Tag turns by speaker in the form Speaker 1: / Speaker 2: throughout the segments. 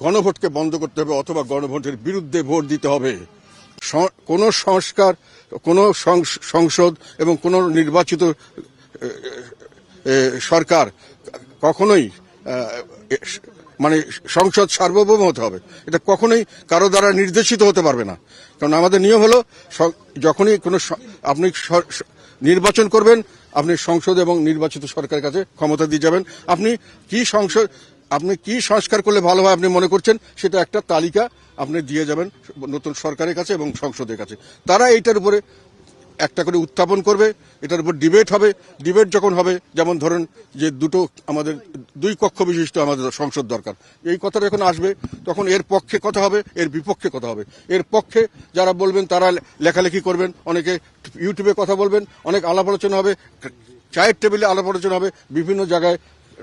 Speaker 1: গণভোটকে বন্ধ করতে হবে অথবা গণভোটের বিরুদ্ধে ভোট দিতে হবে। কোনো সংস্কার, কোনো সংস- সংসদ এবং কোনো নির্বাচিত সরকার কখনোই মানে সংসদ সার্বভৌম হতে হবে। এটা কখনোই কারও দ্বারা নির্দেশিত হতে পারবে না। কারণ আমাদের নিয়ম হলো যখনই কোনো আপনি নির্বাচন করবেন, আপনি সংসদ এবং নির্বাচিত সরকারের কাছে ক্ষমতা দিয়ে যাবেন। আপনি কি সংসদ আপনি কি সংস্কার করলে ভালো হয় আপনি মনে করছেন? সেটা একটা তালিকা আপনি দিয়ে যাবেন নতুন সরকারের কাছে এবং সংসদের কাছে। তারা এইটার উপরে একটা করে উত্থাপন করবে, এটার উপর ডিবেট হবে। ডিবেট যখন হবে, যেমন ধরুন যে দুটো আমাদের দুই কক্ষ বিশিষ্ট আমাদের সংসদ দরকার। এই কথাটা যখন আসবে, তখন এর পক্ষে কথা হবে, এর বিপক্ষে কথা হবে। এর পক্ষে যারা বলবেন, তারা লেখালেখি করবেন, অনেকে ইউটিউবে কথা বলবেন, অনেক আলাপ আলোচনা হবে, চায়ের টেবিলে আলাপ আলোচনা হবে, বিভিন্ন জায়গায়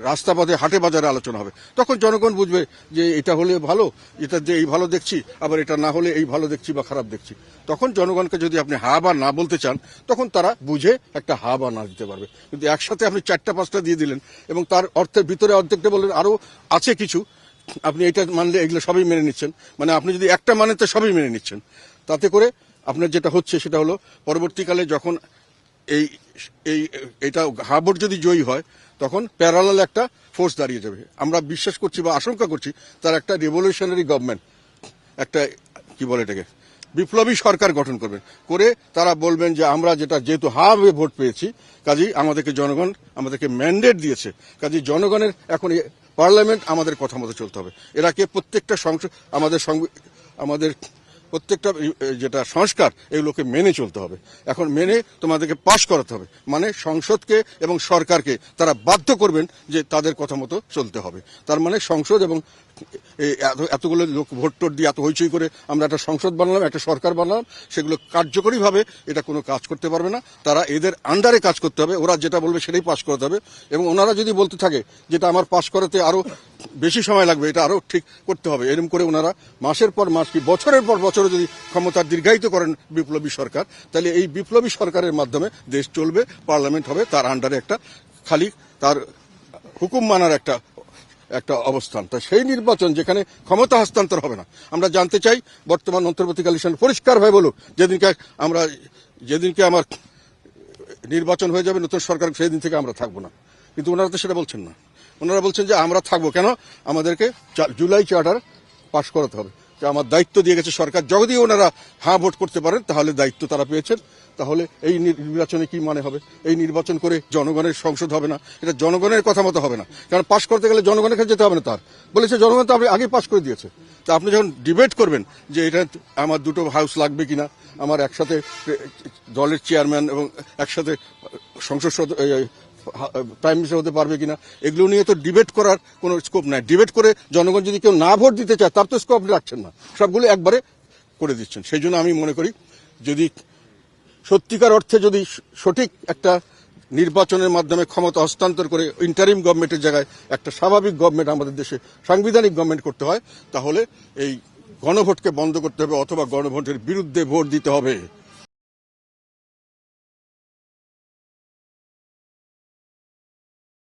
Speaker 1: রাস্তা পথে হাটে বাজারে আলোচনা হবে। তখন জনগণ বুঝবে যে এটা হলে ভালো, এটা যে এই ভালো দেখছি, আবার এটা না হলে এই ভালো দেখছি বা খারাপ দেখছি। তখন জনগণকে যদি আপনি হা বা না বলতে চান, তখন তারা বুঝে একটা হা বা না দিতে পারবে। কিন্তু একসাথে আপনি চারটা, পাঁচটা দিয়ে দিলেন এবং তার অর্থের ভিতরে অর্ধেকটা বললেন আরও আছে কিছু, আপনি এটা মানলে এগুলো সবই মেনে নিচ্ছেন। মানে আপনি যদি একটা মানেন তো সবই মেনে নিচ্ছেন। তাতে করে আপনার যেটা হচ্ছে সেটা হলো, পরবর্তীকালে যখন এই এই, এটা হাবর যদি জয়ী হয় তখন প্যারালাল একটা ফোর্স দাঁড়িয়ে যাবে। আমরা বিশ্বাস করছি বা আশঙ্কা করছি তার একটা রেভলিউশনারি গভর্নমেন্ট একটা, কি বলে এটাকে, বিপ্লবী সরকার গঠন করবেন করে তারা বলবেন যে আমরা যেটা যেহেতু হাবে ভোট পেয়েছি, কাজেই আমাদেরকে জনগণ, আমাদেরকে ম্যান্ডেট দিয়েছে, কাজেই জনগণের এখন পার্লামেন্ট আমাদের কথা মতো চলতে হবে। এরাকে প্রত্যেকটা সংসদ আমাদের আমাদের প্রত্যেকটা যেটা সংস্কার, এগুলোকে মেনে চলতে হবে। এখন মেনে তোমাদেরকে পাশ করাতে হবে। মানে সংসদকে এবং সরকারকে তারা বাধ্য করবেন যে তাদের কথা মতো চলতে হবে। তার মানে সংসদ এবং এতগুলো লোক ভোট টোট দিয়ে এত হইচই করে আমরা একটা সংসদ বানালাম, একটা সরকার বানালাম, সেগুলো কার্যকরীভাবে এটা কোনো কাজ করতে পারবে না। তারা এদের আন্ডারে কাজ করতে হবে, ওরা যেটা বলবে সেটাই পাশ করাতে হবে। এবং ওনারা যদি বলতে থাকে যেটা আমার পাশ করাতে আরও বেশি সময় লাগবে, এটা আরও ঠিক করতে হবে। এরকম করে ওনারা মাসের পর মাস কি বছরের পর বছরে যদি ক্ষমতা দীর্ঘায়িত করেন বিপ্লবী সরকার, তাহলে এই বিপ্লবী সরকারের মাধ্যমে দেশ চলবে, পার্লামেন্ট হবে, তার আন্ডারে একটা খালি তার হুকুম মানার একটা একটা অবস্থান। তা সেই নির্বাচন যেখানে ক্ষমতা হস্তান্তর হবে না, আমরা জানতে চাই বর্তমান অন্তর্বর্তীকালীন সরকার পরিষ্কারভাবে বলুক, যেদিনকে আমরা, যেদিনকে আমার নির্বাচন হয়ে যাবে, নতুন সরকার সেই দিন থেকে আমরা থাকব না। কিন্তু ওনারা তো সেটা বলছেন না। ওনারা বলছেন যে আমরা থাকব। কেন? আমাদেরকে জুলাই চার্টার পাশ করাতে হবে। যে আমার দায়িত্ব দিয়ে গেছে সরকার। যদি ওনারা হ্যাঁ ভোট করতে পারেন, তাহলে দায়িত্ব তারা পেয়েছেন। তাহলে এই নির- নির্বাচনে কি মানে হবে? এই নির্বাচন করে জনগণের সংসদ হবে না। এটা জনগণের কথা মতো হবে না। কারণ পাশ করতে গেলে জনগণের কাছে যেতে হবে না তার। বলেছে, জনগণ তো আপনি আগে পাশ করে দিয়েছে। তা আপনি যখন ডিবেট করবেন যে এটা আমার দুটো হাউস লাগবে কিনা, আমার একসাথে দলের চেয়ারম্যান এবং একসাথে সংসদ প্রাইম মিনিস্টার হতে পারবে কিনা, এগুলো নিয়ে তো ডিবেট করার কোনো স্কোপ নাই। ডিবেট করে জনগণ যদি কেউ না ভোট দিতে চায়, তার তো স্কোপ রাখছেন না। সবগুলো একবারে করে দিচ্ছেন। সেই জন্য আমি মনে করি, যদি সত্যিকার অর্থে যদি সঠিক একটা নির্বাচনের মাধ্যমে ক্ষমতা হস্তান্তর করে ইন্টারিম গভর্নমেন্টের জায়গায় একটা স্বাভাবিক গভর্নমেন্ট আমাদের দেশে সাংবিধানিক গভর্নমেন্ট করতে হয়, তাহলে এই গণভোটকে বন্ধ করতে হবে অথবা গণভোটের বিরুদ্ধে ভোট দিতে হবে।